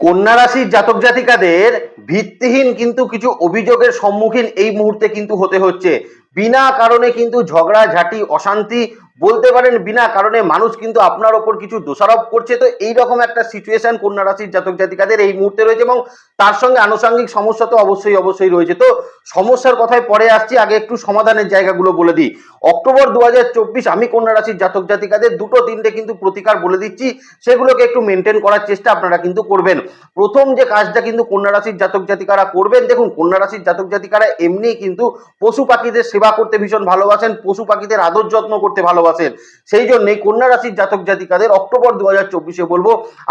কন্যা রাশির জাতক জাতিকাদের ভিত্তিহীন কিন্তু কিছু অভিযোগের সম্মুখীন এই মুহূর্তে কিন্তু হতে হচ্ছে। বিনা কারণে কিন্তু ঝগড়া, ঝাঁটি, অশান্তি বলতে পারেন বিনা কারণে মানুষ কিন্তু আপনার ওপর কিছু দোষারোপ করছে। তো এই রকম একটা সিচুয়েশন কন্যা রাশির জাতক জাতিকাদের এই মুহূর্তে রয়েছে এবং তার সঙ্গে আনুষঙ্গিক সমস্যা তো অবশ্যই অবশ্যই রয়েছে। তো সমস্যার কথায় পরে আসছি, আগে একটু সমাধানের জায়গাগুলো বলে দিই। অক্টোবর দু হাজার চব্বিশ আমি কন্যা রাশির জাতক জাতিকাদের দুটো তিনটে কিন্তু প্রতিকার বলে দিচ্ছি। সেগুলোকে একটু মেনটেন করার চেষ্টা আপনারা কিন্তু করবেন। প্রথম যে কাজটা কিন্তু কন্যা রাশির জাতক জাতিকারা করবেন, দেখুন কন্যা রাশির জাতক জাতিকারা এমনি কিন্তু পশু পাখিদের সেবা করতে ভীষণ ভালোবাসেন, পশু পাখিদের আদর যত্ন করতে ভালোবাসেন। সেই জন্যই কন্যা রাশির জাতক জাতিকাদের অক্টোবর দু হাজার চব্বিশে বলব,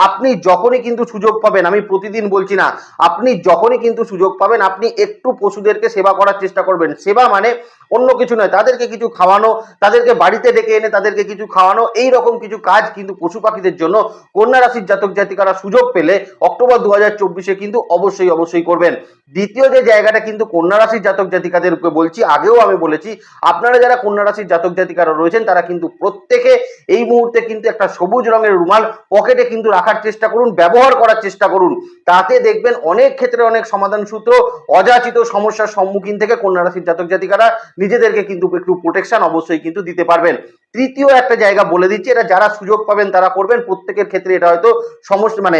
আপনি যখনই কিন্তু সুযোগ পাবেন, আমি প্রতিদিন বলছি না, আপনি যখনই কিন্তু সুযোগ পাবেন, আপনি একটু পশুদেরকে সেবা করার চেষ্টা করবেন। সেবা মানে অন্য কিছু নয়, তাদেরকে কিছু খাওয়ানো, তাদেরকে বাড়িতে ডেকে এনে তাদেরকে কিছু খাওয়ানো, এই রকম কিছু কাজ কিন্তু পশু পাখিদের জন্য কন্যা রাশির জাতক জাতিকারা সুযোগ পেলে অক্টোবর দু হাজার চব্বিশে কিন্তু অবশ্যই অবশ্যই করবেন। দ্বিতীয় যে জায়গাটা কিন্তু কন্যা রাশির জাতক জাতিকাদের উপরে বলছি, আগেও আমি বলেছি, আপনারা যারা কন্যা রাশির জাতক জাতিকারা রয়েছেন, তারা কিন্তু প্রত্যেকে এই মুহূর্তে কিন্তু একটা সবুজ রঙের রুমাল পকেটে কিন্তু রাখার চেষ্টা করুন, ব্যবহার করার চেষ্টা করুন। তাতে দেখবেন অনেক ক্ষেত্রে অনেক সমাধান সূত্র অযাচিত সমস্যার সম্মুখীন থেকে কন্যা রাশির জাতক জাতিকারা নিজেদেরকে কিন্তু একটু প্রোটেকশন অবশ্যই কিন্তু দিতে পারবেন। তৃতীয় একটা জায়গা বলে দিচ্ছি, এটা যারা সুযোগ পাবেন তারা করবেন। প্রত্যেকের ক্ষেত্রে এটা হয়তো সমস্যা মানে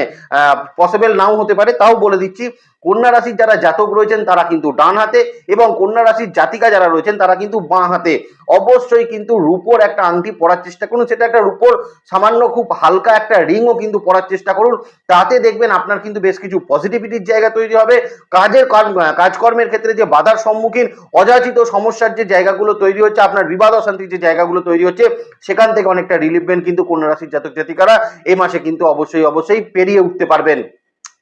পসিবল নাও হতে পারে, তাও বলে দিচ্ছি। কন্যা রাশির যারা জাতক রয়েছেন, তারা কিন্তু ডান হাতে এবং কন্যা রাশির জাতিকা যারা রয়েছেন, তারা কিন্তু বাঁ হাতে। অবশ্যই কিন্তু রূপোর একটা আংটি পরার চেষ্টা করুন, সেটা একটা রূপোর সামান্য খুব হালকা একটা রিংও কিন্তু পরার চেষ্টা করুন। তাতে দেখবেন আপনার কিন্তু বেশ কিছু পজিটিভিটির জায়গা তৈরি হবে। কাজের কাজকর্মের ক্ষেত্রে যে বাধার সম্মুখীন, অযাচিত সমস্যার যে জায়গাগুলো তৈরি হচ্ছে, আপনার বিবাদ অশান্তির যে জায়গাগুলো তৈরি হচ্ছে সেখান থেকে অনেকটা রিলিফমেন্ট কিন্তু কন্যা রাশির জাতক জাতিকারা এই মাসে কিন্তু অবশ্যই অবশ্যই পেরিয়ে উঠতে পারবেন।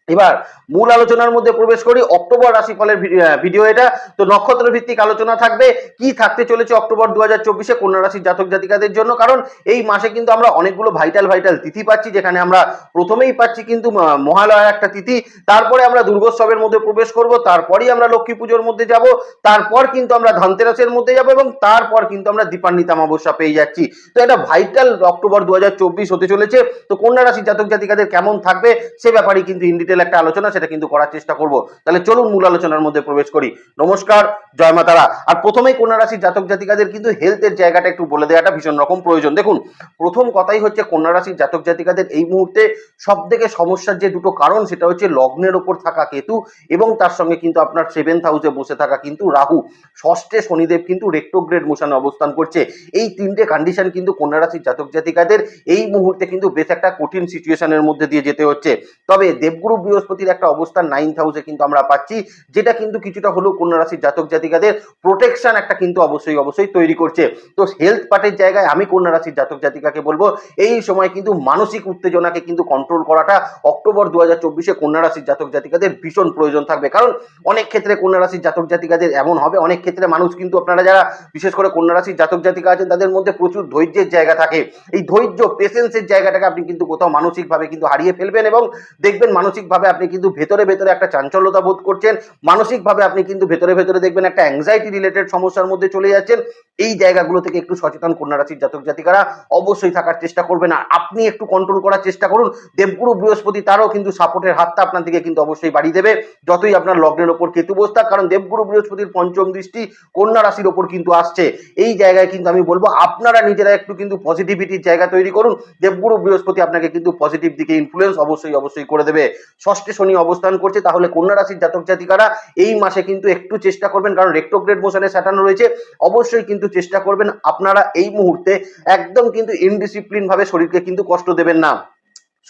এবার মূল আলোচনার মধ্যে প্রবেশ করি অক্টোবর রাশিফলের ভিডিও এটা। তো নক্ষত্র ভিত্তিক আলোচনা থাকবে কি থাকতে চলেছে অক্টোবর দু হাজার চব্বিশে কন্যা রাশির জাতক জাতিকাদের জন্য? কারণ এই মাসে কিন্তু আমরা অনেকগুলো ভাইটাল ভাইটাল তিথি পাচ্ছি যেখানে আমরা প্রথমেই পাচ্ছি কিন্তু আহ, মহালয়া একটা তিথি। তারপরে আমরা দুর্গোৎসবের মধ্যে প্রবেশ করব তারপরেই আমরা লক্ষ্মী পুজোর মধ্যে যাব তারপর কিন্তু আমরা ধনতেরাসের মধ্যে যাব এবং তারপর কিন্তু আমরা দীপান্বিতা অমাবস্যা পেয়ে যাচ্ছি। তো এটা ভাইটাল অক্টোবর দু হাজার চব্বিশ হতে চলেছে। তো কন্যা রাশির জাতক জাতিকাদের কেমন থাকবে সে ব্যাপারে কিন্তু ইন ডিটেল একটা আলোচনা, সেটা কিন্তু করার চেষ্টা করব। তাহলে চলুন মূল আলোচনার মধ্যে প্রবেশ করি। নমস্কার, জয় মাতারা আর প্রথমেই কন্যা রাশির জাতক জাতিকাদের কিন্তু হেলথের জায়গাটা একটু বলে দেওয়াটা ভীষণ রকম প্রয়োজন। দেখুন, প্রথম কথাই হচ্ছে কন্যা রাশির জাতক জাতিকাদের এই মুহূর্তে সব থেকে সমস্যার যে দুটো কারণ, সেটা হচ্ছে লগ্নের ওপর থাকা কেতু এবং তার সঙ্গে কিন্তু আপনার সেভেন্থ হাউসে বসে থাকা কিন্তু রাহু। ষষ্ঠে শনিদেব কিন্তু রেক্টোগ্রেড মোশনে অবস্থান করছে। এই তিনটে কন্ডিশন কিন্তু কন্যা রাশির জাতক জাতিকাদের এই মুহূর্তে কিন্তু বেশ একটা কঠিন সিচুয়েশনের মধ্যে দিয়ে যেতে হচ্ছে। তবে দেবগুরু বৃহস্পতির একটা অবস্থান নাইন্থ হাউসে কিন্তু আমরা পাচ্ছি, যেটা কিন্তু কিছুটা হলেও কন্যা রাশির জাতক জাতিকাদের প্রোটেকশন একটা কিন্তু অবশ্যই অবশ্যই তৈরি করছে। তো হেলথ পার্টের জায়গায় আমি কন্যা রাশির জাতক জাতিকাকে বলব, এই সময় কিন্তু মানসিক উত্তেজনাকে কিন্তু কন্ট্রোল করাটা অক্টোবর দু হাজার চব্বিশে কন্যা রাশির জাতক জাতিকাদের ভীষণ প্রয়োজন থাকবে। কারণ অনেক ক্ষেত্রে কন্যা রাশির জাতক জাতিকাদের এমন হবে, অনেক ক্ষেত্রে মানুষ কিন্তু আপনারা যারা বিশেষ করে কন্যা রাশির জাতক জাতিকা আছেন, তাদের মধ্যে প্রচুর ধৈর্যের জায়গা থাকে। এই ধৈর্য পেশেন্সের জায়গাটাকে আপনি কিন্তু কোথাও মানসিকভাবে কিন্তু হারিয়ে ফেলবেন এবং দেখবেন মানসিকভাবে আপনি কিন্তু ভেতরে ভেতরে একটা চাঞ্চল্যতা বোধ করছেন, মানসিকভাবে আপনি কিন্তু ভেতরে ভেতরে দেখবেন একটা অ্যাংজাইটি রিলেটেড সমস্যার মধ্যে চলে যাচ্ছেন। এই জায়গাগুলো থেকে একটু সচেতন কন্যা রাশির জাতক জাতিকারা অবশ্যই থাকার চেষ্টা করবেন। আর আপনি একটু কন্ট্রোল করার চেষ্টা করুন। দেবগুরু, বৃহস্পতি তারও কিন্তু সাপোর্টের হাতটা আপনার দিকে কিন্তু অবশ্যই বাড়িয়ে দেবে। যতই আপনার লগ্নের ওপর কেতু বস্তা কারণ দেবগুরু, বৃহস্পতির পঞ্চম দৃষ্টি কন্যা রাশির ওপর কিন্তু আসছে। এই জায়গায় কিন্তু আমি বলব, আপনারা নিজেরা একটু কিন্তু পজিটিভিটির জায়গা তৈরি করুন। দেবগুরু, বৃহস্পতি আপনাকে কিন্তু পজিটিভ দিকে ইনফ্লুয়েন্স অবশ্যই অবশ্যই করে দেবে। ষষ্ঠে শনি অবস্থান করছে, তাহলে কন্যা রাশির জাতক জাতিকারা এই মাসে কিন্তু একটু চেষ্টা করবেন, কারণ রেক্টোগ্রেড মোশনে স্যাটানো রয়েছে, অবশ্যই কিন্তু চেষ্টা করবেন আপনারা এই মুহূর্তে একদম কিন্তু ইনডিসিপ্লিন ভাবে শরীরকে কিন্তু কষ্ট দেবেন না।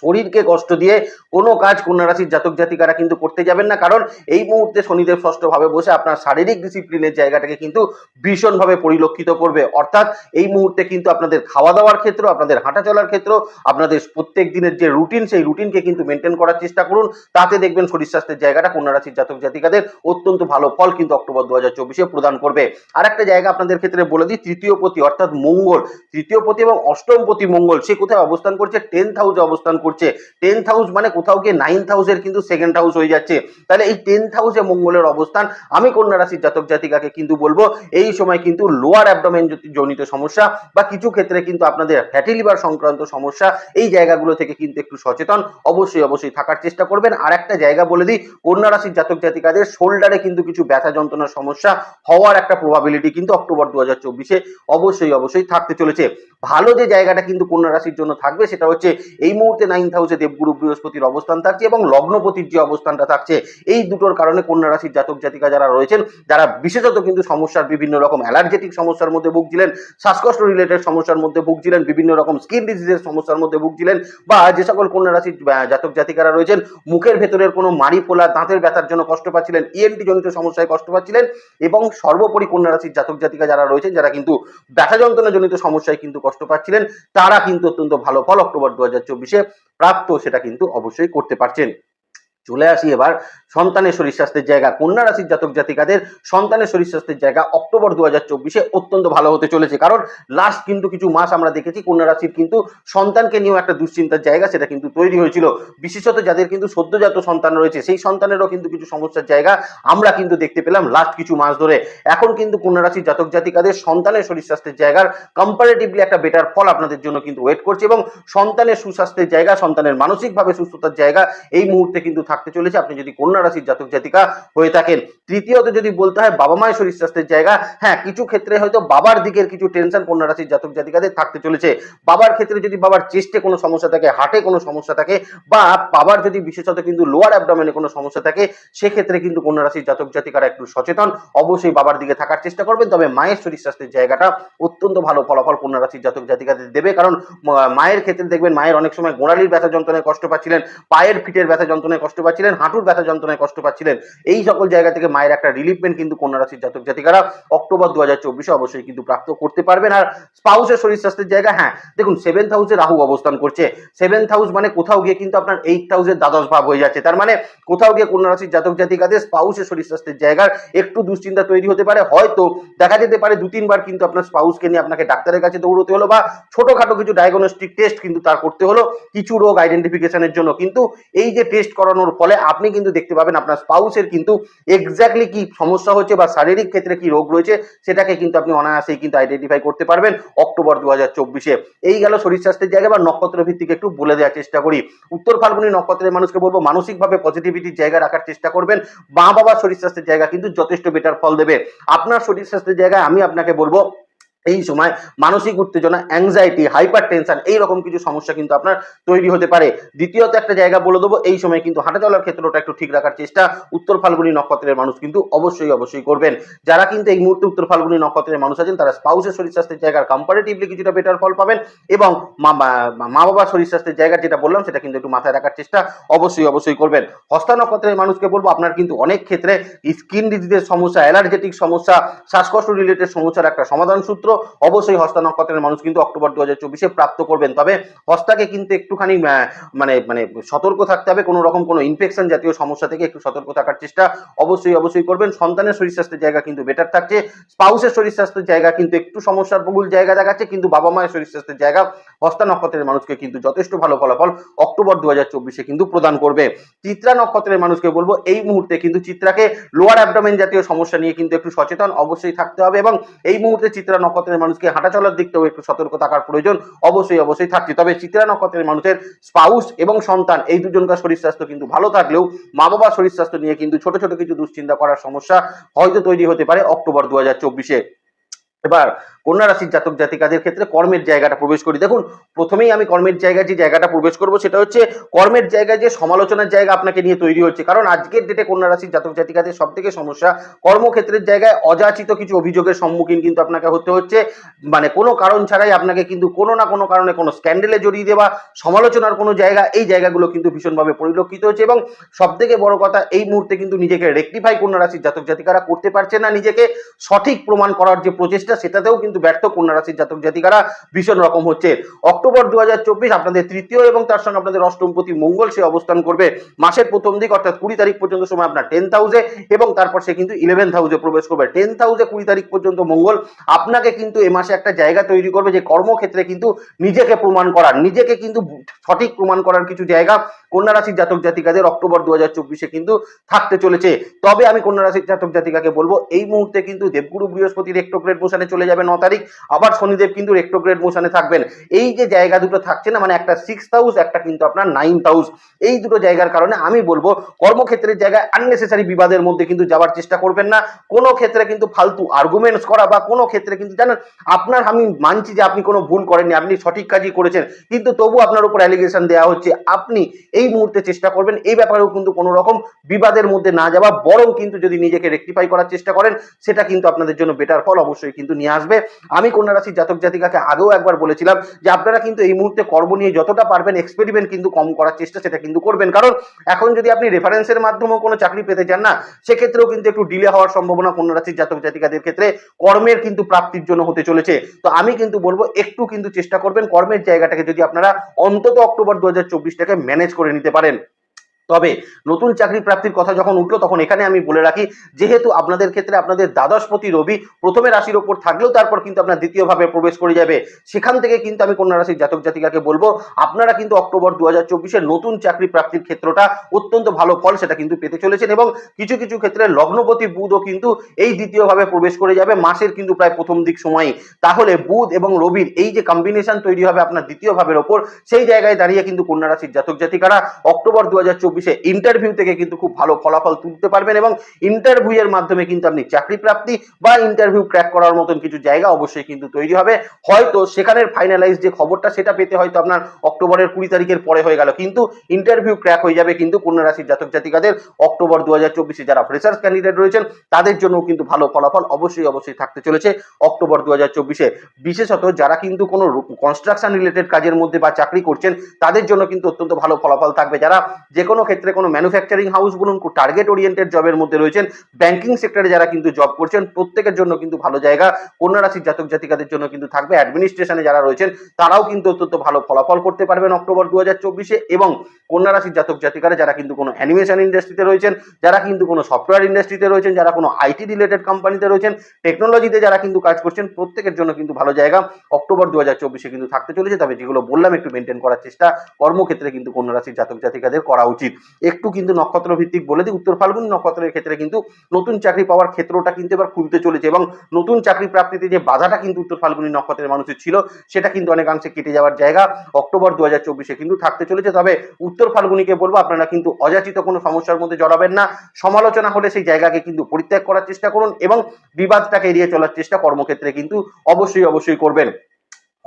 শরীরকে কষ্ট দিয়ে কোনো কাজ কন্যা রাশির জাতক জাতিকারা কিন্তু করতে যাবেন না। কারণ এই মুহূর্তে শনিদেব ষষ্ঠভাবে বসে আপনার শারীরিক ডিসিপ্লিনের জায়গাটাকে কিন্তু ভীষণভাবে পরিলক্ষিত করবে। অর্থাৎ এই মুহূর্তে কিন্তু আপনাদের খাওয়া দাওয়ার ক্ষেত্র, আপনাদের হাঁটা চলার ক্ষেত্র, আপনাদের প্রত্যেক দিনের যে রুটিন সেই রুটিনকে কিন্তু মেনটেন করার চেষ্টা করুন। তাতে দেখবেন শরীর স্বাস্থ্যের জায়গাটা কন্যা রাশির জাতক জাতিকাদের অত্যন্ত ভালো ফল কিন্তু অক্টোবর দু হাজার চব্বিশে প্রদান করবে। আর একটা জায়গা আপনাদের ক্ষেত্রে বলে দিই, তৃতীয় পতি অর্থাৎ মঙ্গল। তৃতীয় পতি এবং অষ্টম পতি মঙ্গল, সে কোথায় অবস্থান করছে? টেন্থ হাউসে অবস্থান করছে। টেন্থ হাউস মানে কোথাও গিয়ে নাইন্থ হাউসের কিন্তু সেকেন্ড হাউস হয়ে যাচ্ছে। তাহলে এই টেন্থ হাউসে মঙ্গলের অবস্থান, আমি কন্যা রাশির জাতক জাতিকাকে কিন্তু বলব, এই সময় কিন্তু লোয়ার অ্যাবডোমেন জনিত সমস্যা বা কিছু ক্ষেত্রে কিন্তু আপনাদের ফ্যাটি লিভার সংক্রান্ত সমস্যা, এই জায়গাগুলো থেকে কিন্তু একটু সচেতন, অবশ্যই অবশ্যই থাকার চেষ্টা করবেন। আর একটা জায়গা বলে দিই, কন্যা রাশির জাতক জাতিকাদের শোল্ডারে কিন্তু কিছু ব্যথা যন্ত্রণার সমস্যা হওয়ার একটা প্রবাবিলিটি কিন্তু অক্টোবর দু হাজার চব্বিশে অবশ্যই অবশ্যই থাকতে চলেছে। ভালো যে জায়গাটা কিন্তু কন্যা রাশির জন্য থাকবে, সেটা হচ্ছে এই মুহূর্তে নাইন্থ হাউসে দেবগুরু বৃহস্পতির অবস্থান থাকছে এবং লগ্নপতির যে অবস্থানটা থাকছে, এই দুটোর কারণে কন্যা রাশির জাতক জাতিকা যারা রয়েছেন, যারা বিশেষত কিন্তু সমস্যার বিভিন্ন রকম অ্যালার্জেটিক সমস্যার মধ্যে ভুগছিলেন, শ্বাসকষ্ট রিলেটেড সমস্যার মধ্যে ভুগছিলেন, বিভিন্ন রকম স্কিন ডিজিজের সমস্যার মধ্যে ভুগছিলেন, বা যে সকল কন্যা রাশির জাতক জাতিকারা রয়েছেন, মুখের ভেতরের কোনো মাড়ি ফোলা দাঁতের ব্যথার জন্য কষ্ট পাচ্ছিলেন ইএনটি জনিত সমস্যায় কষ্ট পাচ্ছিলেন, এবং সর্বোপরি কন্যা রাশির জাতক জাতিকা যারা রয়েছেন, যারা কিন্তু ব্যথা যন্ত্রণা জনিত সমস্যায় কিন্তু কষ্ট পাচ্ছিলেন, তারা কিন্তু অত্যন্ত ভালো। ফল অক্টোবর দু হাজার চব্বিশে প্রাপ্ত সেটা কিন্তু অবশ্যই করতে পারছেন। চলে আসি এবার সন্তানের শরীর স্বাস্থ্যের জায়গা। কন্যা রাশির জাতক জাতিকাদের সন্তানের শরীর স্বাস্থ্যের জায়গা অক্টোবর দু হাজার চব্বিশে অত্যন্ত ভালো হতে চলেছে। কারণ লাস্ট কিন্তু কিছু মাস আমরা দেখেছি, কন্যা রাশির কিন্তু সন্তানকে নিয়েও একটা দুশ্চিন্তার জায়গা সেটা কিন্তু তৈরি হয়েছিল। বিশেষত যাদের কিন্তু সদ্যজাত সন্তান রয়েছে, সেই সন্তানেরও কিন্তু কিছু সমস্যার জায়গা আমরা কিন্তু দেখতে পেলাম লাস্ট কিছু মাস ধরে। এখন কিন্তু কন্যা রাশির জাতক জাতিকাদের সন্তানের শরীর স্বাস্থ্যের জায়গার কম্পারেটিভলি একটা বেটার ফল আপনাদের জন্য কিন্তু ওয়েট করছে এবং সন্তানের সুস্বাস্থ্যের জায়গা, সন্তানের মানসিকভাবে সুস্থতার জায়গা এই মুহূর্তে কিন্তু থাকতে চলেছে। আপনি যদি কন্যা রাশির জাতক জাতিকা হয়ে থাকেন। তৃতীয়ত যদি বলতে হয় বাবা মায়ের শরীর স্বাস্থ্যের জায়গা হ্যাঁ কিছু ক্ষেত্রে হয়তো বাবার দিকের কিছু টেনশন কন্যা রাশির জাতক জাতিকাদের থাকতে চলেছে। বাবার ক্ষেত্রে যদি বাবার চেস্টে কোনো সমস্যা থাকে হার্টে কোনো সমস্যা থাকে, বা বাবার যদি বিশেষত কিন্তু লোয়ার অ্যাবডোমেনে কোনো সমস্যা থাকে, সেক্ষেত্রে কিন্তু কন্যা রাশির জাতক জাতিকারা একটু সচেতন। অবশ্যই বাবার দিকে থাকার চেষ্টা করবেন, তবে মায়ের শরীর স্বাস্থ্যের জায়গাটা অত্যন্ত ভালো ফলাফল কন্যা রাশির জাতক জাতিকাদের দেবে। কারণ মায়ের ক্ষেত্রে দেখবেন মায়ের অনেক সময় গোড়ালির ব্যথা যন্ত্রণায় কষ্ট পাচ্ছিলেন, পায়ের ফিটের ব্যথা যন্ত্রণায় কষ্ট পাচ্ছিলেন, হাঁটুর ব্যথা যন্ত্রণায় কষ্ট পাচ্ছিলেন, এই সকল জায়গা থেকে মায়ের একটা রিলিফমেন্ট কিন্তু কন্যা রাশির জাতক জাতিকারা অক্টোবর দু হাজার চব্বিশে অবশ্যই কিন্তু প্রাপ্ত করতে পারবেন। আর স্পাউসের শরীর স্বাস্থ্যের জায়গা হ্যাঁ দেখুন সেভেন্থ হাউসে রাহু অবস্থান করছে। সেভেন্থ হাউস মানে কোথাও গিয়ে কিন্তু আপনার এইট হাউসের দ্বাদশ ভাব হয়ে যাচ্ছে। তার মানে কোথাও গিয়ে কন্যা রাশির জাতক জাতিকাদের স্পাউসের শরীর স্বাস্থ্যের জায়গার একটু দুশ্চিন্তা তৈরি হতে পারে। হয়তো দেখা যেতে পারে দু তিনবার কিন্তু আপনার স্পাউসকে নিয়ে আপনাকে ডাক্তারের কাছে দৌড়তে হলো বা ছোটখাটো কিছু ডায়াগনস্টিক টেস্ট কিন্তু তার করতে হলো। কিছু রোগ আইডেন্টিফিকেশনের জন্য। কিন্তু এই যে টেস্ট করানোর ফলে আপনি কিন্তু দেখতে পাবেন আপনার স্পাউসের, কিন্তু এক্স্যাক্টলি কি সমস্যা হচ্ছে বা শারীরিক ক্ষেত্রে কি রোগ রয়েছে, সেটাকে কিন্তু আপনি অনায়াসেই কিন্তু আইডেন্টিফাই করতে পারবেন অক্টোবর দু হাজার চব্বিশে। এই গেল শরীর স্বাস্থ্যের জায়গা বা নক্ষত্র ভিত্তিক একটু বলে দেওয়ার চেষ্টা করি। উত্তর ফাল্গুনি নক্ষত্রের মানুষকে বলব, মানসিকভাবে পজিটিভিটির জায়গা রাখার চেষ্টা করবেন। মা বাবার শরীর স্বাস্থ্যের জায়গা কিন্তু যথেষ্ট বেটার ফল দেবে। আপনার শরীর স্বাস্থ্যের জায়গায় আমি আপনাকে বলব এই সময় মানসিক উত্তেজনা অ্যাংজাইটি হাইপার টেনশন এইরকম কিছু সমস্যা কিন্তু আপনার তৈরি হতে পারে। দ্বিতীয়ত একটা জায়গা বলে দেবো, এই সময় কিন্তু হাঁটা চলার ক্ষেত্রটা একটু ঠিক রাখার চেষ্টা। উত্তর ফাল্গুনি নক্ষত্রের মানুষ কিন্তু অবশ্যই অবশ্যই করবেন। যারা কিন্তু এই মুহূর্তে উত্তর ফাল্গুনি নক্ষত্রের মানুষ আছেন, তারা স্পাউসের শরীর স্বাস্থ্যের জায়গার কম্পারেটিভলি কিছুটা বেটার ফল পাবেন এবং মা বাবার শরীর স্বাস্থ্যের জায়গা যেটা বললাম, সেটা কিন্তু একটু মাথায় রাখার চেষ্টা অবশ্যই অবশ্যই করবেন। হস্তা নক্ষত্রের মানুষকে বলব, আপনার কিন্তু অনেক ক্ষেত্রে স্কিন ডিজিজের সমস্যা অ্যালার্জেটিক সমস্যা, শ্বাসকষ্ট রিলেটেড সমস্যার একটা সমাধান সূত্র অবশ্যই হস্তা নক্ষত্রের মানুষ কিন্তু অক্টোবর দু হাজার চব্বিশে প্রাপ্ত করবেন। তবে হস্তাকে কিন্তু একটুখানি মানে মানে সতর্ক থাকতে হবে, কোনো রকম কোনো ইনফেকশন জাতীয় সমস্যা থেকে একটু সতর্ক থাকার চেষ্টা অবশ্যই অবশ্যই করবেন। সন্তানের শরীর স্বাস্থ্যের জায়গা কিন্তু বেটার থাকছে। স্পাউসের শরীর স্বাস্থ্যের জায়গা কিন্তু একটু সমস্যার বহুল জায়গা দেখাচ্ছে, কিন্তু বাবা মায়ের শরীর স্বাস্থ্যের জায়গা হস্তা নক্ষত্রের মানুষকে কিন্তু যথেষ্ট ভালো ফলাফল অক্টোবর দু হাজার চব্বিশে কিন্তু প্রদান করবে। চিত্রা নক্ষত্রের মানুষকে বলব, এই মুহূর্তে কিন্তু চিত্রাকে লোয়ার অ্যাবডোমেন জাতীয় সমস্যা নিয়ে কিন্তু একটু সচেতন অবশ্যই থাকতে হবে এবং এই মুহূর্তে চিত্রা নক্ষত্রের মানুষকে হাঁটা চলার দিক থেকেও একটু সতর্ক থাকার প্রয়োজন অবশ্যই অবশ্যই থাকছে। তবে চিত্রা নক্ষত্রের মানুষের স্পাউস এবং সন্তান, এই দুজনকার শরীর স্বাস্থ্য কিন্তু ভালো থাকলেও মা বাবার শরীর স্বাস্থ্য নিয়ে কিন্তু ছোট ছোট কিছু দুশ্চিন্তা করার সমস্যা হয়তো তৈরি হতে পারে অক্টোবর দু হাজার চব্বিশে। এবার কন্যা রাশির জাতক জাতিকাদের ক্ষেত্রে কর্মের জায়গাটা প্রবেশ করি। দেখুন, প্রথমেই আমি কর্মের জায়গায় যে জায়গাটা প্রবেশ করব সেটা হচ্ছে কর্মের জায়গায় যে সমালোচনার জায়গা আপনাকে নিয়ে তৈরি হচ্ছে। কারণ আজকের ডেটে কন্যা রাশির জাতক জাতিকাদের সব থেকে সমস্যা, কর্মক্ষেত্রের জায়গায় অযাচিত কিছু অভিযোগের সম্মুখীন কিন্তু আপনাকে হতে হচ্ছে। মানে কোনো কারণ ছাড়াই আপনাকে কিন্তু কোনো না কোনো কারণে কোনো স্ক্যান্ডেলে জড়িয়ে দেওয়া, সমালোচনার কোনো জায়গা, এই জায়গাগুলো কিন্তু ভীষণভাবে পরিলক্ষিত হচ্ছে এবং সব থেকে বড় কথা, এই মুহূর্তে কিন্তু নিজেকে রেকটিফাই কন্যা রাশির জাতক জাতিকারা করতে পারছে না নিজেকে। সঠিক প্রমাণ করার যে প্রচেষ্টা, সেটাতেও কিন্তু কিন্তু ব্যর্থ কন্যা রাশির জাতক জাতিকারা ভীষণ রকম হচ্ছে। অক্টোবর দু হাজার চব্বিশ আপনাদের তৃতীয় এবং তার সঙ্গে আপনাদের অষ্টমপতি মঙ্গল সে অবস্থান করবে। মাসের প্রথম দিক অর্থাৎ কুড়ি তারিখ পর্যন্ত সময় আপনার টেন্থ হাউসে এবং তারপর সে কিন্তু ইলেভেন্থ হাউসে প্রবেশ করবে। টেন্থ হাউসে কুড়ি তারিখ পর্যন্ত মঙ্গল আপনাকে কিন্তু এ মাসে একটা জায়গা তৈরি করবে যে কর্মক্ষেত্রে কিন্তু নিজেকে প্রমাণ করার, নিজেকে কিন্তু সঠিক প্রমাণ করার কিছু জায়গা কন্যা রাশির জাতক জাতিকাদের অক্টোবর দু হাজার চব্বিশে কিন্তু থাকতে চলেছে। তবে আমি কন্যা রাশির জাতক জাতিকাকে বলব, এই মুহূর্তে কিন্তু দেবগুরু বৃহস্পতি রেক্টোগ্রেড মোশনে চলে যাবে ন তারিখ, আবার শনিদেব কিন্তু রেক্টোগ্রেড মোশনে থাকবেন। এই যে জায়গা দুটো থাকছে না মানে একটা সিক্স হাউস একটা কিন্তু আপনার নাইন্থ হাউস এই দুটো জায়গার কারণে আমি বলব, কর্মক্ষেত্রের জায়গায় আননেসেসারি বিবাদের মধ্যে কিন্তু যাওয়ার চেষ্টা করবেন না। কোনো ক্ষেত্রে কিন্তু ফালতু আর্গুমেন্টস করা বা কোনো ক্ষেত্রে কিন্তু জানেন, আপনার আমি মানছি যে আপনি কোনো ভুল করেননি, আপনি সঠিক কাজই করেছেন, কিন্তু তবু আপনার উপর অ্যালিগেশন দেওয়া হচ্ছে, আপনি এই মুহূর্তে চেষ্টা করবেন, এই ব্যাপারেও কিন্তু কোনো রকম বিবাদের মধ্যে না যাওয়া, বরং কিন্তু যদি নিজেকে রেকটিফাই করার চেষ্টা করেন, সেটা কিন্তু আপনাদের জন্য বেটার ফল অবশ্যই কিন্তু নিয়ে আসবে। আমি কন্যা রাশির জাতক জাতিকাকে আগেও একবার বলেছিলাম যে আপনারা কিন্তু এই মুহূর্তে কর্ম নিয়ে যতটা পারবেন এক্সপেরিমেন্ট কিন্তু কম করার চেষ্টা সেটা কিন্তু করবেন। কারণ এখন যদি আপনি রেফারেন্সের মাধ্যমেও কোনো চাকরি পেতে চান না, সেক্ষেত্রেও কিন্তু একটু ডিলে হওয়ার সম্ভাবনা কন্যা রাশির জাতক জাতিকাদের ক্ষেত্রে কর্মের কিন্তু প্রাপ্তির জন্য হতে চলেছে। তো আমি কিন্তু বলব, একটু কিন্তু চেষ্টা করবেন কর্মের জায়গাটাকে যদি আপনারা অন্তত অক্টোবর দু হাজার ম্যানেজ করে নিতে পারেন। তবে নতুন চাকরি প্রাপ্তির কথা যখন উঠল, তখন এখানে আমি বলে রাখি, যেহেতু আপনাদের ক্ষেত্রে আপনাদের দ্বাদশপতি রবি প্রথমে রাশির ওপর থাকলেও তারপর কিন্তু আপনার দ্বিতীয়ভাবে প্রবেশ করে যাবে। সেখান থেকে কিন্তু আমি কন্যা রাশির জাতক জাতিকাকে বলব, আপনারা কিন্তু অক্টোবর দু হাজার নতুন চাকরি প্রাপ্তির ক্ষেত্রটা অত্যন্ত ভালো ফল সেটা কিন্তু পেতে চলেছেন এবং কিছু কিছু ক্ষেত্রে লগ্নপতি বুধও কিন্তু এই দ্বিতীয়ভাবে প্রবেশ করে যাবে মাসের কিন্তু প্রায় প্রথম দিক সময়ই। তাহলে বুধ এবং রবির এই যে কম্বিনেশন তৈরি হবে আপনার দ্বিতীয় ভাবের ওপর, সেই জায়গায় দাঁড়িয়ে কিন্তু কন্যা রাশির জাতক জাতিকারা অক্টোবর দু হাজার চব্বিশ চব্বিশে ইন্টারভিউ থেকে কিন্তু খুব ভালো ফলাফল তুলতে পারবেন এবং ইন্টারভিউ এর মাধ্যমে কিন্তু আপনি চাকরি প্রাপ্তি বা ইন্টারভিউ ক্র্যাক করার মতন কিছু জায়গা অবশ্যই কিন্তু তৈরি হবে। হয়তো সেখানের ফাইনালাইজ যে খবরটা সেটা পেতে হয়তো আপনার অক্টোবরের কুড়ি তারিখের পরে হয়ে গেল। কিন্তু ইন্টারভিউ ক্র্যাক হয়ে যাবে কিন্তু কন্যা রাশির জাতক জাতিকাদের। অক্টোবর দু হাজার চব্বিশে যারা ফ্রেশার্স ক্যান্ডিডেট রয়েছেন, তাদের জন্য কিন্তু ভালো ফলাফল অবশ্যই অবশ্যই থাকতে চলেছে। অক্টোবর দু হাজার চব্বিশে বিশেষত যারা কিন্তু কোনো কনস্ট্রাকশন রিলেটেড কাজের মধ্যে বা চাকরি করছেন, তাদের জন্য কিন্তু অত্যন্ত ভালো ফলাফল থাকবে। যারা যে কোনো ক্ষেত্রে কোনো ম্যানুফ্যাকচারিং হাউস বলুন টার্গেট ওরিয়েন্টেড জবের মধ্যে রয়েছেন। ব্যাংকিং সেক্টরে যারা কিন্তু জব করছেন, প্রত্যেকের জন্য কিন্তু ভালো জায়গা। কন্যা রাশির জাতক জাতিকাদের জন্য কিন্তু থাকবে। অ্যাডমিনিস্ট্রেশনে যারা রয়েছেন, তারাও কিন্তু অত্যন্ত ভালো ফলাফল করতে পারবেন অক্টোবর দু এবং কন্যা রাশির জাতক জাতিকারা যারা কিন্তু কোনো অ্যানিমেশন ইন্ডাস্ট্রিতে রয়েছেন, যারা কিন্তু কোনো সফটওয়্যার ইন্ডাস্ট্রিতে রয়েছেন, যারা কোনো আইটি রিলেটেড কোম্পানিতে রয়েছেন টেকনোলজিতে যারা কিন্তু কাজ করছেন, প্রত্যেকের জন্য কিন্তু ভালো জায়গা। অক্টোবর দু কিন্তু থাকতে চলেছে। তবে যেগুলো বললাম, একটু মেনটেন করার চেষ্টা। কর্মক্ষেত্রে কিন্তু কন্যা রাশির জাতক জাতিকাদের করা উচিত। একটু কিন্তু নক্ষত্র ভিত্তিক বলে দিই। উত্তর ফাল্গুন নক্ষত্রের ক্ষেত্রে কিন্তু নতুন চাকরি পাওয়ার ক্ষেত্রটা কিন্তু এবার খুলতে চলেছে এবং নতুন চাকরি প্রাপ্তিতে যে বাধাটা কিন্তু উত্তর ফাল্গুনি নক্ষত্রের মানুষের ছিল, সেটা কিন্তু অনেকাংশে কেটে যাওয়ার জায়গা অক্টোবর দু হাজার চব্বিশে কিন্তু থাকতে চলেছে। তবে উত্তর ফাল্গুনিকে বলব, আপনারা কিন্তু অযাচিত কোনো সমস্যার মধ্যে জড়াবেন না। সমালোচনা হলে সেই জায়গাকে কিন্তু পরিত্যাগ করার চেষ্টা করুন এবং বিবাদটাকে এড়িয়ে চলার চেষ্টা কর্মক্ষেত্রে কিন্তু অবশ্যই অবশ্যই করবেন।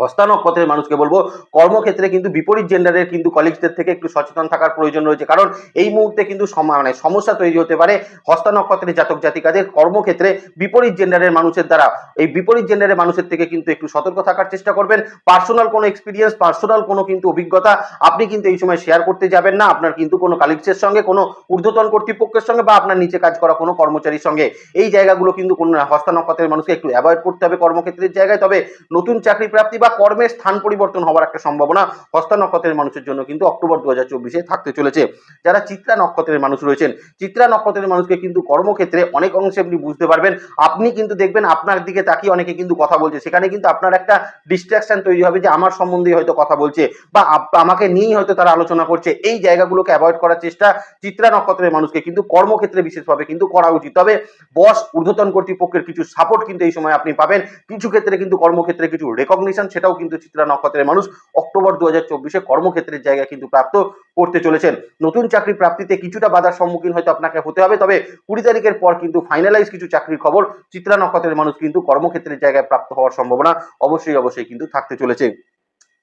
হস্তা নক্ষত্রের মানুষকে বলব, কর্মক্ষেত্রে কিন্তু বিপরীত জেন্ডারের কিন্তু কলিগসদের থেকে একটু সচেতন থাকার প্রয়োজন রয়েছে। কারণ এই মুহূর্তে কিন্তু মানে সমস্যা তৈরি হতে পারে হস্তা নক্ষত্রের জাতক জাতিকাদের কর্মক্ষেত্রে বিপরীত জেন্ডারের মানুষের দ্বারা। এই বিপরীত জেন্ডারের মানুষের থেকে কিন্তু একটু সতর্ক থাকার চেষ্টা করবেন। পার্সোনাল কোনো এক্সপিরিয়েন্স পার্সোনাল কোনো কিন্তু অভিজ্ঞতা আপনি কিন্তু এই সময় শেয়ার করতে যাবেন না। আপনার কিন্তু কোনো কালিগসের সঙ্গে, কোনো ঊর্ধ্বতন কর্তৃপক্ষের সঙ্গে বা আপনার নিচে কাজ করা কোনো কর্মচারীর সঙ্গে। এই জায়গাগুলো কিন্তু কোনো হস্তা নক্ষত্রের মানুষকে একটু অ্যাভয়েড করতে হবে কর্মক্ষেত্রের জায়গায়। তবে নতুন চাকরি প্রাপ্তি বা কর্মের স্থান পরিবর্তন হওয়ার একটা সম্ভাবনা হস্তা নক্ষত্রের মানুষের জন্য কিন্তু অক্টোবর দু হাজার থাকতে চলেছে। যারা চিত্রা নক্ষত্রের মানুষ রয়েছেন, চিত্রা নক্ষত্রের মানুষকে কিন্তু কর্মক্ষেত্রে অনেক অংশে আপনি বুঝতে পারবেন। আপনি কিন্তু দেখবেন আপনার দিকে তাকিয়ে অনেকে কিন্তু কথা বলছে। সেখানে কিন্তু আপনার একটা ডিস্ট্রাকশন তৈরি হবে যে, আমার সম্বন্ধে হয়তো কথা বলছে বা আমাকে নিয়েই হয়তো তারা আলোচনা করছে। এই জায়গাগুলোকে অ্যাভয়েড করার চেষ্টা চিত্রা নক্ষত্রের মানুষকে কিন্তু কর্মক্ষেত্রে বিশেষভাবে কিন্তু করা উচিত। তবে বস ঊর্ধ্বতন কর্তৃপক্ষের কিছু সাপোর্ট কিন্তু এই সময় আপনি পাবেন। কিছু ক্ষেত্রে কিন্তু কর্মক্ষেত্রে কিছু রেকগনিশন সেটাও কিন্তু চিত্রা নক্ষত্রের মানুষ অক্টোবর দু হাজার চব্বিশে কর্মক্ষেত্রের জায়গা কিন্তু প্রাপ্ত করতে চলেছেন। নতুন চাকরি প্রাপ্তিতে কিছুটা বাধার সম্মুখীন হয়তো আপনাকে হতে হবে, তবে কুড়ি তারিখের পর কিন্তু ফাইনালাইজ কিছু চাকরির খবর চিত্রা নক্ষত্রের মানুষ কিন্তু কর্মক্ষেত্রের জায়গায় প্রাপ্ত হওয়ার সম্ভাবনা অবশ্যই অবশ্যই কিন্তু থাকতে চলেছে।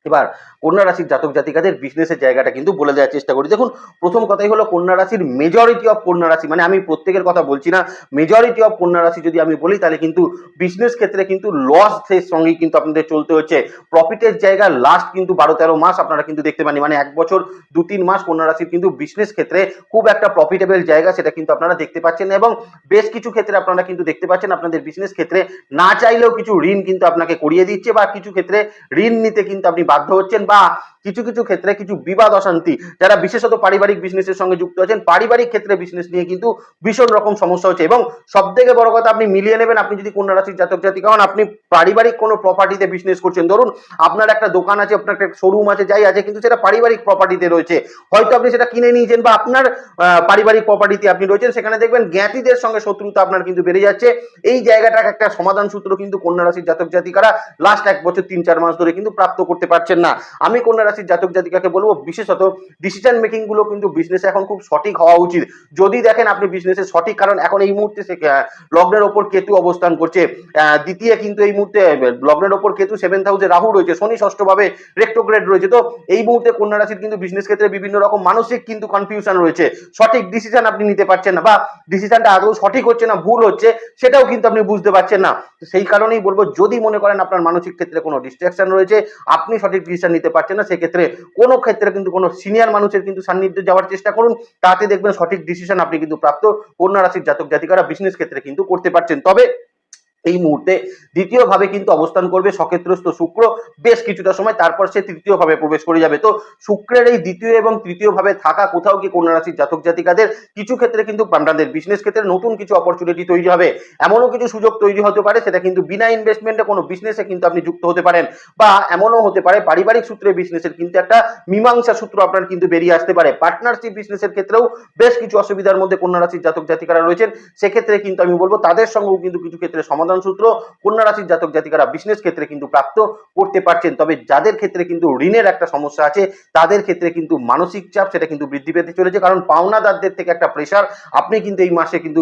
এবার কন্যা রাশির জাতক জাতিকাদের বিজনেসের জায়গাটা কিন্তু বলে দেওয়ার চেষ্টা করি। দেখুন, প্রথম কথাই হলো কন্যা রাশির মেজরিটি অফ কন্যা রাশি মানে আমি প্রত্যেকের কথা বলছি না মেজরিটি অফ কন্যা রাশি যদি আমি বলি, তাহলে কিন্তু বিজনেস ক্ষেত্রে কিন্তু লস এর সঙ্গেই কিন্তু আপনাদের চলতে হচ্ছে। প্রফিটের জায়গা লাস্ট কিন্তু বারো তেরো মাস আপনারা কিন্তু দেখতে পান মানে এক বছর দু তিন মাস কন্যা রাশির কিন্তু বিজনেস ক্ষেত্রে খুব একটা প্রফিটেবল জায়গা সেটা কিন্তু আপনারা দেখতে পাচ্ছেন এবং বেশ কিছু ক্ষেত্রে আপনারা কিন্তু দেখতে পাচ্ছেন আপনাদের বিজনেস ক্ষেত্রে না চাইলেও কিছু ঋণ কিন্তু আপনাকে করিয়ে দিচ্ছে বা কিছু ক্ষেত্রে ঋণ নিতে কিন্তু আপনি বাধ্য হচ্ছেন বা কিছু কিছু ক্ষেত্রে কিছু বিবাদ অশান্তি, যারা বিশেষত পারিবারিক বিজনেসের সঙ্গে যুক্ত আছেন, পারিবারিক ক্ষেত্রে বিজনেস নিয়ে কিন্তু ভীষণ রকম সমস্যা হচ্ছে এবং সব থেকে বড় কথা আপনি মিলিয়ে নেবেন, আপনি যদি কন্যা রাশির জাতক জাতিকা হন, আপনি পারিবারিক কোনো প্রপার্টিতে বিজনেস করছেন। ধরুন আপনার একটা দোকান আছে, আপনার একটা শোরুম আছে, যাই আছে, কিন্তু সেটা পারিবারিক প্রপার্টিতে রয়েছে। হয়তো আপনি সেটা কিনে নিয়েছেন বা আপনার পারিবারিক প্রপার্টিতে আপনি রয়েছেন, সেখানে দেখবেন জ্ঞাতিদের সঙ্গে শত্রুতা আপনার কিন্তু বেড়ে যাচ্ছে। এই জায়গাটা একটা সমাধান সূত্র কিন্তু কন্যা রাশির জাতক জাতিকারা লাস্ট এক বছর তিন চার মাস ধরে কিন্তু প্রাপ্ত করতে পারছেন না। আমি কন্যা রাশির জাতক জাতিকাকে বলব, বিশেষত ডিসিশন মেকিংগুলো কিন্তু বিজনেস এখন খুব সঠিক হওয়া উচিত। যদি দেখেন আপনি বিজনেসে সঠিক, কারণ এখন এই মুহূর্তে লগ্নের ওপর কেতু অবস্থান করছে। দ্বিতীয় কিন্তু এই মুহূর্তে লগ্নের ওপর কেতু সেভেন্থ হাউসে রাহু রয়েছে, শনি ষষ্ঠভাবে রেক্টোগ্রেড রয়েছে। তো এই মুহূর্তে কন্যা রাশির কিন্তু বিজনেস ক্ষেত্রে বিভিন্ন রকম মানসিক কিন্তু কনফিউশন রয়েছে। সঠিক ডিসিশন আপনি নিতে পারছেন না, বা ডিসিশনটা আদৌ সঠিক হচ্ছে না, ভুল হচ্ছে, সেটাও কিন্তু আপনি বুঝতে পারছেন না। সেই কারণেই বলব, যদি মনে করেন আপনার মানসিক ক্ষেত্রে কোনো ডিস্ট্রাকশন রয়েছে, আপনি সঠিক ডিসিশন নিতে পারছে না, সেক্ষেত্রে কোনো ক্ষেত্রে কিন্তু কোনো সিনিয়র মানুষের কিন্তু সান্নিধ্যে যাওয়ার চেষ্টা করুন। তাতে দেখবেন সঠিক ডিসিশন আপনি কিন্তু প্রাপ্ত কন্যা রাশির জাতক জাতিকারা বিজনেস ক্ষেত্রে কিন্তু করতে পারছেন। তবে এই মুহূর্তে দ্বিতীয় ভাবে কিন্তু অবস্থান করবে সক্ষেত্রস্থ শুক্র। বেশ কিছুটা সময় তারপর সে তৃতীয় ভাবে প্রবেশ করে যাবে। তো শুক্রের এই দ্বিতীয় এবং তৃতীয় ভাবে থাকা কোথাও কি কন্যা রাশির জাতক জাতিকাদের কিছু ক্ষেত্রে কিন্তু আপনাদের বিজনেস ক্ষেত্রে নতুন কিছু অপরচুনিটি তৈরি হবে। এমনও কিছু সুযোগ তৈরি হতে পারে, সেটা কিন্তু বিনা ইনভেস্টমেন্টে কোনো বিজনেসে কিন্তু আপনি যুক্ত হতে পারেন। বা এমনও হতে পারে পারিবারিক সূত্রে বিজনেসের কিন্তু একটা মীমাংসা সূত্র আপনার কিন্তু বেরিয়ে আসতে পারে। পার্টনারশিপ বিজনেসের ক্ষেত্রেও বেশ কিছু অসুবিধার মধ্যে কন্যা রাশির জাতক জাতিকারা রয়েছেন। সেক্ষেত্রে কিন্তু আমি বলব তাদের সঙ্গেও কিন্তু কিছু ক্ষেত্রে সমাধান সূত্র কন্যা রাশির জাতক জাতিকারা বিজনেস ক্ষেত্রে কিন্তু প্রাপ্ত করতে পারছেন। তবে যাদের ক্ষেত্রে কিন্তু ঋণের একটা সমস্যা আছে, তাদের ক্ষেত্রে কিন্তু মানসিক চাপ সেটা কিন্তু বৃদ্ধি পেতে চলেছে। কারণ পাওনাদারদের থেকে একটা প্রেশার আপনি কিন্তু এই মাসে কিন্তু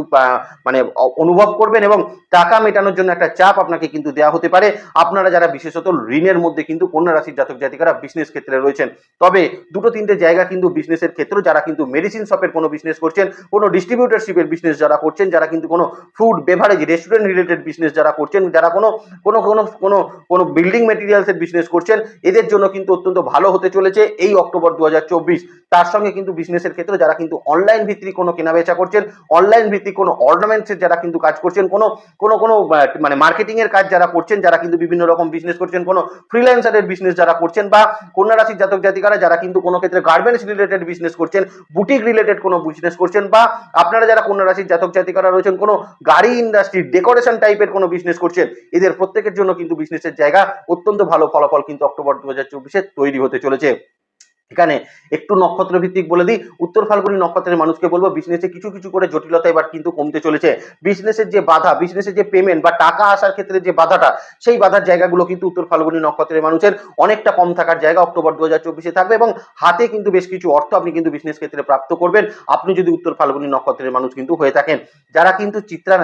মানে অনুভব করবেন এবং টাকা মেটানোর জন্য একটা চাপ আপনাকে কিন্তু দেওয়া হতে পারে। আপনারা যারা বিশেষত ঋণের মধ্যে কিন্তু কন্যা রাশির জাতক জাতিকারা বিজনেস ক্ষেত্রে রয়েছেন, তবে দুটো তিনটে জায়গা কিন্তু বিজনেসের ক্ষেত্রে, যারা কিন্তু মেডিসিন শপের কোনো বিজনেস করছেন, কোনো ডিস্ট্রিবিউটারশিপের বিজনেস যারা করছেন, যারা কিন্তু কোনো food beverage restaurant related business যারা করছেন, যারা কোনো কোনো কোনো কোনো কোনো বিল্ডিং মেটেরিয়ালসের বিজনেস করছেন, এদের জন্য কিন্তু অত্যন্ত ভালো হতে চলেছে এই অক্টোবর দু তার সঙ্গে কিন্তু বিজনেসের ক্ষেত্রে যারা কিন্তু অনলাইন ভিত্তিক কোনো কেনাবেচা করছেন অনলাইন ভিত্তিক কোনো অর্নামেন্টসের যারা কিন্তু কাজ করছেন, কোনো কোনো কোনো মানে মার্কেটিং এর কাজ যারা করছেন, যারা কিন্তু বিভিন্ন রকম বিজনেস করছেন, কোনো ফ্রিল্যান্সারের বিজনেস যারা করছেন বা কন্যা রাশির জাতক জাতিকারা যারা কিন্তু কোনো ক্ষেত্রে গার্মেন্টস রিলেটেড বিজনেস করছেন বুটিক রিলেটেড কোনো বিজনেস করছেন বা আপনারা যারা কন্যা রাশির জাতক জাতিকারা রয়েছেন, কোনো গাড়ি ইন্ডাস্ট্রি ডেকোরেশন টাইপের কোনো বিজনেস করছেন? এদের প্রত্যেকের জন্য কিন্তু বিজনেসের জায়গা অত্যন্ত ভালো ফলাফল কিন্তু অক্টোবর দু হাজার তৈরি হতে চলেছে। এখানে একটু নক্ষত্র ভিত্তিক বলে দিই। উত্তর ফাল্গুনি নক্ষত্রের মানুষকে বলব বিজনেসে কিছু কিছু করে জটিলতা এবার কিন্তু কমতে চলেছে। বিজনেসের যে বাধা বিজনেসের যে পেমেন্ট বা টাকা আসার ক্ষেত্রে যে বাধাটা, সেই বাধার জায়গাগুলো কিন্তু উত্তর ফাল্গুনি নক্ষত্রের মানুষের অনেকটা কম থাকার জায়গা। অক্টোবর দু হাজার থাকবে এবং হাতে কিন্তু বেশ কিছু অর্থ আপনি কিন্তু বিজনেস ক্ষেত্রে প্রাপ্ত করবেন। আপনি যদি উত্তর ফাল্গুনি নক্ষত্রের মানুষ কিন্তু হয়ে থাকেন। যারা কিন্তু চিত্রা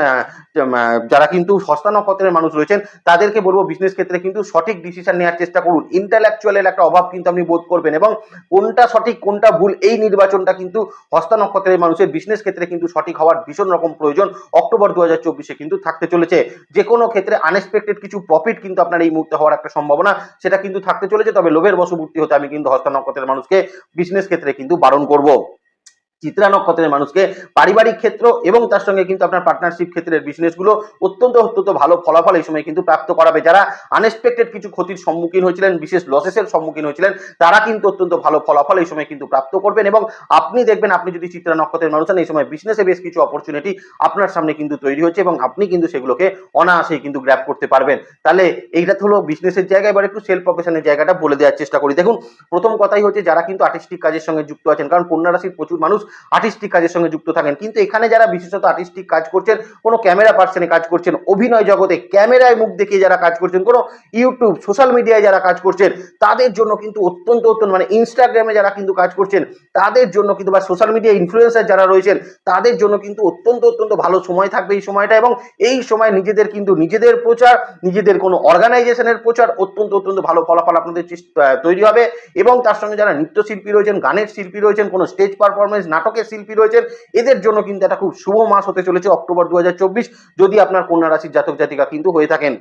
যারা কিন্তু সস্তা নক্ষত্রের মানুষ রয়েছেন, তাদেরকে বলব বিজনেস ক্ষেত্রে কিন্তু সঠিক ডিসিশন নেওয়ার চেষ্টা করুন। ইন্টালেকচুয়ালের একটা অভাব কিন্তু আপনি বোধ করবেন এবং কোনটা সঠিক, কোনটা ভুল, এই নির্বাচনটা কিন্তু হস্তা নক্ষত্রের মানুষের বিজনেস ক্ষেত্রে কিন্তু সঠিক হওয়ার ভীষণ রকম প্রয়োজন। অক্টোবর দু হাজার চব্বিশে কিন্তু থাকতে চলেছে। যে কোনো ক্ষেত্রে আনএক্সপেক্টেড কিছু প্রফিট কিন্তু আপনার এই মুহূর্তে হওয়ার একটা সম্ভাবনা, সেটা কিন্তু থাকতে চলেছে। তবে লোভের বশবর্তী হতে আমি কিন্তু হস্তা নক্ষত্রের মানুষকে বিজনেস ক্ষেত্রে কিন্তু বারণ করব। চিত্রা নক্ষত্রের মানুষকে পারিবারিক ক্ষেত্র এবং তার সঙ্গে কিন্তু আপনার পার্টনারশিপ ক্ষেত্রের বিজনেসগুলো অত্যন্ত অত্যন্ত ভালো ফলাফল এই সময় কিন্তু প্রাপ্ত করাবে। যারা আনএক্সপেক্টেড কিছু ক্ষতির সম্মুখীন হয়েছিলেন, বিশেষ লসেসের সম্মুখীন হয়েছিলেন, তারা কিন্তু অত্যন্ত ভালো ফলাফল এই সময় কিন্তু প্রাপ্ত করবেন এবং আপনি দেখবেন, আপনি যদি চিত্রা নক্ষত্রের মানুষ হন, এই সময় বিজনেসে বেশ কিছু অপরচুনিটি আপনার সামনে কিন্তু তৈরি হচ্ছে এবং আপনি কিন্তু সেগুলোকে অনায়াসেই কিন্তু গ্র্যাপ করতে পারবেন। তাহলে এইটা হলো বিজনেসের জায়গা। এবার একটু সেলফ প্রফেশনের জায়গাটা বলে দেওয়ার চেষ্টা করি। দেখুন, প্রথম কথাই হচ্ছে, যারা কিন্তু আর্টিস্টিক কাজের সঙ্গে যুক্ত আছেন, কারণ কন্যা রাশির প্রচুর মানুষ আর্টিস্টিক কাজের সঙ্গে যুক্ত থাকেন। কিন্তু এখানে যারা বিশেষত আর্টিস্টিক কাজ করছেন, কোনো ক্যামেরা পার্সনে কাজ করছেন, অভিনয় জগতে ক্যামেরায় মুখ দেখিয়ে যারা কাজ করছেন, কোনো ইউটিউব সোশ্যাল মিডিয়ায় যারা কাজ করছেন, তাদের জন্য কিন্তু অত্যন্ত অত্যন্ত মানে ইনস্টাগ্রামে যারা কিন্তু কাজ করছেন, তাদের জন্য কিন্তু বা সোশ্যাল মিডিয়া ইনফ্লুয়েন্সার যারা রয়েছেন, তাদের জন্য কিন্তু অত্যন্ত অত্যন্ত ভালো সময় থাকবে এই সময়টা এবং এই সময় নিজেদের কিন্তু নিজেদের প্রচার, নিজেদের কোনো অর্গানাইজেশনের প্রচার অত্যন্ত অত্যন্ত ভালো ফলাফল আপনাদের তৈরি হবে এবং তার সঙ্গে যারা নৃত্যশিল্পী রয়েছেন, গানের শিল্পী রয়েছেন, কোনো স্টেজ পারফরমেন্স নাটকের শিল্পী রয়েছেন। এদের জন্য কিন্তু একটা খুব শুভ মাস হতে চলেছে অক্টোবর দু হাজার চব্বিশ। যদি আপনার কন্যা রাশির জাতক জাতিকা কিন্তু হয়ে থাকেন।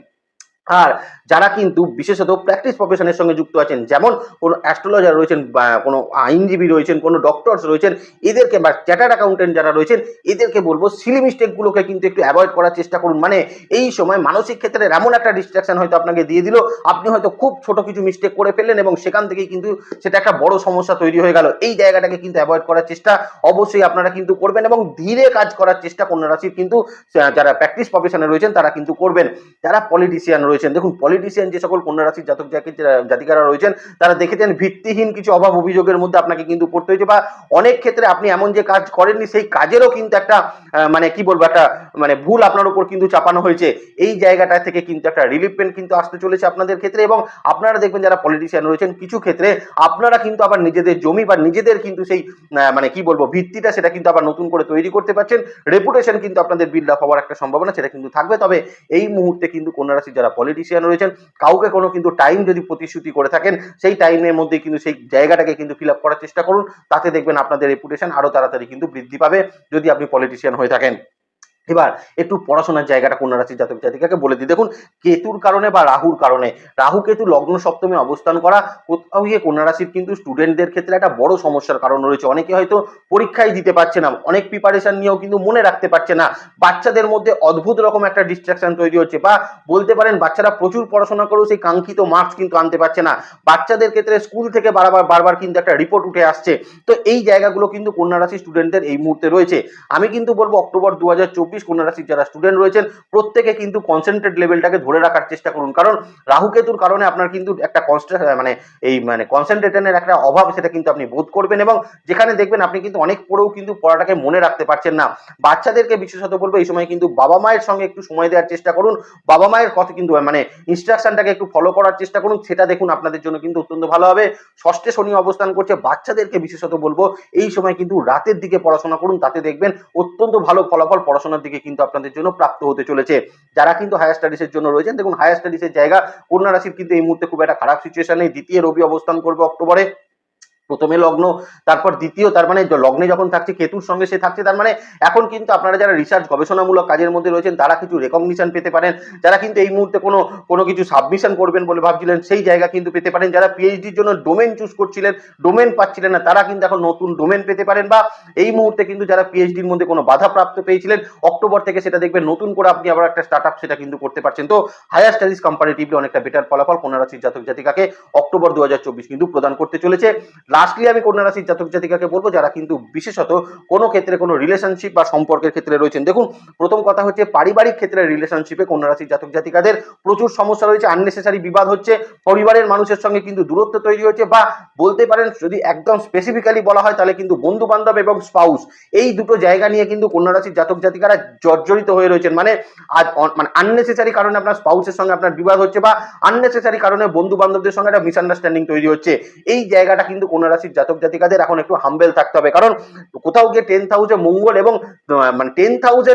আর যারা কিন্তু বিশেষত প্র্যাকটিস প্রফেশনের সঙ্গে যুক্ত আছেন, যেমন কোনো অ্যাস্ট্রোলজার রয়েছেন বা কোনো আইনজীবী রয়েছেন, কোনো ডক্টরস রয়েছেন, এদেরকে বা চ্যাটার্ড অ্যাকাউন্টেন্ট যারা রয়েছেন, এদেরকে বলব সিলি মিস্টেকগুলোকে কিন্তু একটু অ্যাভয়েড করার চেষ্টা করুন। মানে এই সময় মানসিক ক্ষেত্রে এমন একটা ডিস্ট্রাকশন হয়তো আপনাকে দিয়ে দিল, আপনি হয়তো খুব ছোট কিছু মিস্টেক করে ফেললেন এবং সেখান থেকেই কিন্তু সেটা একটা বড় সমস্যা তৈরি হয়ে গেল। এই জায়গাটাকে কিন্তু অ্যাভয়েড করার চেষ্টা অবশ্যই আপনারা কিন্তু করবেন এবং ধীরে কাজ করার চেষ্টা কন্যা রাশির কিন্তু যারা প্র্যাকটিস প্রফেশনে রয়েছেন তারা কিন্তু করবেন। যারা পলিটিশিয়ান রয়েছেন। দেখুন পলিটিশিয়ান যে সকল কন্যা রাশির জাতক জাতি- জাতিকারা রয়েছেন, তারা দেখেছেন ভিত্তিহীন কিছু অভাব অভিযোগের মধ্যে আপনাকে কিন্তু পড়তে হয়েছে বা অনেক ক্ষেত্রে আপনি এমন যে কাজ করেননি, সেই কাজেরও কিন্তু একটা মানে কি বলব, একটা মানে ভুল আপনার উপর কিন্তু চাপানো হয়েছে। এই জায়গাটা থেকে কিন্তু একটা রিলিফমেন্ট কিন্তু আসতে চলেছে আপনাদের ক্ষেত্রে এবং আপনারা দেখবেন যারা পলিটিশিয়ান রয়েছেন, কিছু ক্ষেত্রে আপনারা কিন্তু আবার নিজেদের জমি বা নিজেদের কিন্তু সেই মানে কি বলব, ভিত্তিটা সেটা কিন্তু আবার নতুন করে তৈরি করতে পারছেন। রেপুটেশন কিন্তু আপনাদের বিল্ড আপ হওয়ার একটা সম্ভাবনা সেটা কিন্তু থাকবে। তবে এই মুহূর্তে কিন্তু কন্যা রাশির যারা পলিটিশিয়ান রয়েছেন, কাউকে কোনো কিন্তু টাইম যদি প্রতিশ্রুতি করে থাকেন, সেই টাইমের মধ্যে কিন্তু সেই জায়গাটাকে কিন্তু ফিল আপ করার চেষ্টা করুন। তাতে দেখবেন আপনাদের রেপুটেশন আরও তাড়াতাড়ি কিন্তু বৃদ্ধি পাবে, যদি আপনি পলিটিশিয়ান হয়ে থাকেন। এবার একটু পড়াশোনার জায়গাটা কন্যা রাশির জাতক জাতিকাকে বলে দিই। দেখুন, কেতুর কারণে বা রাহুর কারণে, রাহু কেতু লগ্ন সপ্তমে অবস্থান করা কোথাও গিয়ে কন্যা রাশির কিন্তু স্টুডেন্টদের ক্ষেত্রে একটা বড় সমস্যার কারণ রয়েছে। অনেকে হয়তো পরীক্ষায় দিতে পারছে না, অনেক প্রিপারেশন নিয়েও কিন্তু মনে রাখতে পারছে না। বাচ্চাদের মধ্যে অদ্ভুত রকম একটা ডিস্ট্রাকশন তৈরি হচ্ছে বা বলতে পারেন বাচ্চারা প্রচুর পড়াশোনা করেও সেই কাঙ্ক্ষিত মার্কস কিন্তু আনতে পারছে না। বাচ্চাদের ক্ষেত্রে স্কুল থেকে বারবার বারবার কিন্তু একটা রিপোর্ট উঠে আসছে। তো এই জায়গাগুলো কিন্তু কন্যা রাশি স্টুডেন্টদের এই মুহূর্তে রয়েছে। আমি কিন্তু বলব অক্টোবর দু হাজার চব্বিশ চব্বিশ কন্যা রাশির যারা স্টুডেন্ট রয়েছেন, প্রত্যেকে কিন্তু কনসেন্ট্রেট লেভেলটাকে ধরে রাখার চেষ্টা করুন। কারণ রাহু কেতুর কারণে আপনার কিন্তু একটা কনস্ট্রা মানে এই মানে কনসেন্ট্রেশনের একটা অভাব সেটা কিন্তু আপনি বোধ করবেন এবং যেখানে দেখবেন আপনি কিন্তু অনেক পড়েও কিন্তু পড়াটাকে মনে রাখতে পারছেন না। বাচ্চাদেরকে বিশেষত বলব, এই সময় কিন্তু বাবা মায়ের সঙ্গে একটু সময় দেওয়ার চেষ্টা করুন। বাবা মায়ের কথা কিন্তু মানে ইনস্ট্রাকশনটাকে একটু ফলো করার চেষ্টা করুন। সেটা দেখুন, আপনাদের জন্য কিন্তু অত্যন্ত ভালো হবে। ষষ্ঠে শনি অবস্থান করছে, বাচ্চাদেরকে বিশেষত বলব, এই সময় কিন্তু রাতের দিকে পড়াশোনা করুন। তাতে দেখবেন অত্যন্ত ভালো ফলাফল পড়াশোনার কিন্তু আপনাদের জন্য প্রাপ্ত হতে চলেছে। যারা কিন্তু হায়ার স্টাডিজের জন্য রয়েছেন, দেখুন হায়ার স্টাডিজের জায়গা কন্যা রাশির কিন্তু এই মুহূর্তে খুব একটা খারাপ সিচুয়েশন নেই। দ্বিতীয় রবি অবস্থান করবে অক্টোবরে। প্রথমে লগ্ন, তারপর দ্বিতীয়, তার মানে লগ্নে যখন থাকছে, কেতুর সঙ্গে সে থাকছে, তার মানে এখন কিন্তু আপনারা যারা রিসার্চ গবেষণামূলক কাজের মধ্যে রয়েছেন, তারা কিছু রেকগনিশন পেতে পারেন। যারা কিন্তু এই মুহূর্তে কোনো কোনো কিছু সাবমিশন করবেন বলে ভাবছিলেন, সেই জায়গা কিন্তু পেতে পারেন। যারা পিএইচডির জন্য ডোমেন চুজ করছিলেন ডোমেন পাচ্ছিলেন না, তারা কিন্তু এখন নতুন ডোমেন পেতে পারেন বা এই মুহূর্তে কিন্তু যারা পিএইচডির মধ্যে কোনো বাধা প্রাপ্ত পেয়েছিলেন, অক্টোবর থেকে সেটা দেখবেন, নতুন করে আপনি আবার একটা স্টার্ট সেটা কিন্তু করতে পারছেন। তো হায়ার স্টাডিজ কম্পারেটিভলি অনেকটা বেটার ফলাফল, কন্যা রাশির জাতক জাতিকাকে অক্টোবর দু হাজার চব্বিশ কিন্তু প্রদান করতে চলেছে। লাস্টলি আমি কন্যা রাশির জাতক জাতিকাকে বলব, যারা কিন্তু বিশেষত কোনো ক্ষেত্রে কোনো রিলেশনশিপ বা সম্পর্কের ক্ষেত্রে রয়েছেন। দেখুন, প্রথম কথা হচ্ছে পারিবারিক ক্ষেত্রে রিলেশনশিপে কন্যা রাশির জাতক জাতিকাদের প্রচুর সমস্যা রয়েছে আননেসেসারি বিবাদ হচ্ছে, পরিবারের মানুষের সঙ্গে কিন্তু দূরত্ব তৈরি হচ্ছে বা বলতে পারেন যদি একদম স্পেসিফিক্যালি বলা হয় তাহলে কিন্তু বন্ধু বান্ধব এবং স্পাউস এই দুটো জায়গা নিয়ে কিন্তু কন্যা রাশির জাতক জাতিকারা জর্জরিত হয়ে রয়েছেন। মানে আজ মানে আননেসেসারি কারণে আপনার স্পাউসের সঙ্গে আপনার বিবাদ হচ্ছে বা আননেসেসারি কারণে বন্ধু বান্ধবদের সঙ্গে একটা মিসআন্ডারস্ট্যান্ডিং তৈরি হচ্ছে। এই জায়গাটা কিন্তু কন্যা রাশির জাতক জাতিকাদের এখন একটু হাম্বেল থাকতে হবে। কারণ কোথাও গিয়ে টেন্থ হাউসে মঙ্গল এবং মানে টেন্থ হাউসে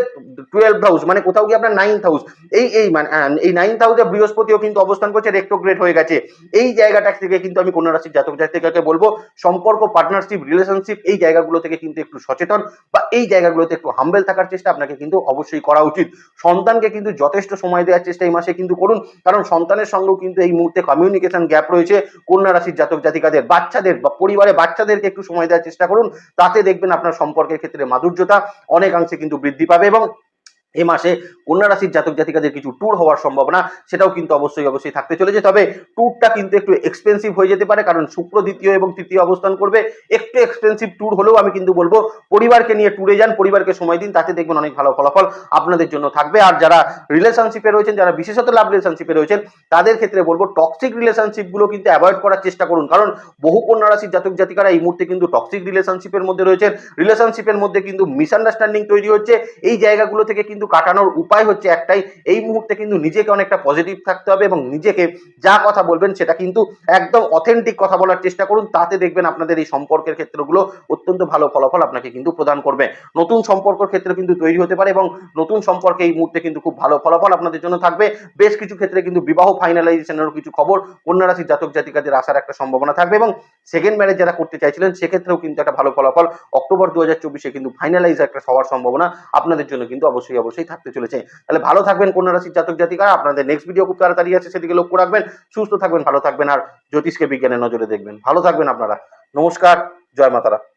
টুয়েলভ হাউস মানে কোথাও গিয়ে আপনার নাইন্থ হাউস এই এই মানে এই নাইন্থ হাউসে বৃহস্পতিও কিন্তু অবস্থান করছে রেক্টোগ্রেড হয়ে গেছে। এই জায়গাটা থেকে কিন্তু আমি কন্যা রাশির জাতক জাতিকাকে বলব, সম্পর্ক পার্টনারশিপ রিলেশনশিপ এই জায়গাগুলো থেকে কিন্তু একটু সচেতন বা এই জায়গাগুলোতে একটু হাম্বেল থাকার চেষ্টা আপনাকে কিন্তু অবশ্যই করা উচিত। সন্তানকে কিন্তু যথেষ্ট সময় দেওয়ার চেষ্টা এই মাসে কিন্তু করুন, কারণ সন্তানের সঙ্গেও কিন্তু এই মুহূর্তে কমিউনিকেশন গ্যাপ রয়েছে কন্যা রাশির জাতক জাতিকাদের, বাচ্চাদের বা পরিবারে বাচ্চাদেরকে একটু সময় দেওয়ার চেষ্টা করুন। তাতে দেখবেন আপনার সম্পর্কের ক্ষেত্রে মাধুর্যতা অনেকাংশে কিন্তু বৃদ্ধি পাবে এবং এই মাসে কন্যা রাশির জাতক জাতিকাদের কিছু ট্যুর হওয়ার সম্ভাবনা সেটাও কিন্তু অবশ্যই অবশ্যই থাকতে চলেছে। তবে ট্যুরটা কিন্তু একটু এক্সপেন্সিভ হয়ে যেতে পারে, কারণ শুক্র, দ্বিতীয় এবং তৃতীয় অবস্থান করবে। একটু এক্সপেন্সিভ ট্যুর হলেও আমি কিন্তু বলব, পরিবারকে নিয়ে ট্যুরে যান, পরিবারকে সময় দিন, তাতে দেখবেন অনেক ভালো ফলাফল আপনাদের জন্য থাকবে। আর যারা রিলেশনশিপে রয়েছেন, যারা বিশেষত লাভ রিলেশনশিপে রয়েছেন, তাদের ক্ষেত্রে বলব টক্সিক রিলেশনশিপগুলো কিন্তু অ্যাভয়েড করার চেষ্টা করুন। কারণ বহু কন্যা রাশির জাতক জাতিকারা এই মুহূর্তে কিন্তু টক্সিক রিলেশনশিপের মধ্যে রয়েছেন। রিলেশনশিপের মধ্যে কিন্তু মিসআন্ডারস্ট্যান্ডিং তৈরি হচ্ছে। এই জায়গাগুলো থেকে কিন্তু কাটানোর উপায় হচ্ছে একটাই, এই মুহূর্তে কিন্তু নিজেকে অনেকটা পজিটিভ থাকতে হবে এবং নিজেকে যা কথা বলবেন সেটা কিন্তু একদম অথেন্টিক কথা বলার চেষ্টা করুন, তাতে দেখবেন আপনাদের এই সম্পর্কের ক্ষেত্রগুলো অত্যন্ত ভালো ফলাফল আপনাকে কিন্তু প্রদান করবে। নতুন সম্পর্কের ক্ষেত্রে কিন্তু তৈরি হতে পারে এবং নতুন সম্পর্কে এই মুহূর্তে কিন্তু খুব ভালো ফলাফল আপনাদের জন্য থাকবে। বেশ কিছু ক্ষেত্রে কিন্তু বিবাহ ফাইনালাইজেশনেরও কিছু খবর কন্যা রাশির জাতক জাতিকাদের আসার একটা সম্ভাবনা থাকবে এবং সেকেন্ড ম্যারেজ যারা করতে চাইছিলেন, সেক্ষেত্রেও কিন্তু একটা ভালো ফলাফল। অক্টোবর দু হাজার চব্বিশে কিন্তু ফাইনালাইজ একটা হওয়ার সম্ভাবনা আপনাদের জন্য কিন্তু অবশ্যই অবশ্যই থাকতে চলেছে। তাহলে ভালো থাকবেন কোন রাশির জাতক জাতিকা আপনাদের নেক্সট ভিডিও খুব তাড়াতাড়ি আছে সেদিকে লক্ষ্য রাখবেন। সুস্থ থাকবেন, ভালো থাকবেন, আর জ্যোতিষকে বিজ্ঞানের নজরে দেখবেন। ভালো থাকবেন আপনারা। নমস্কার, জয় মাতারা।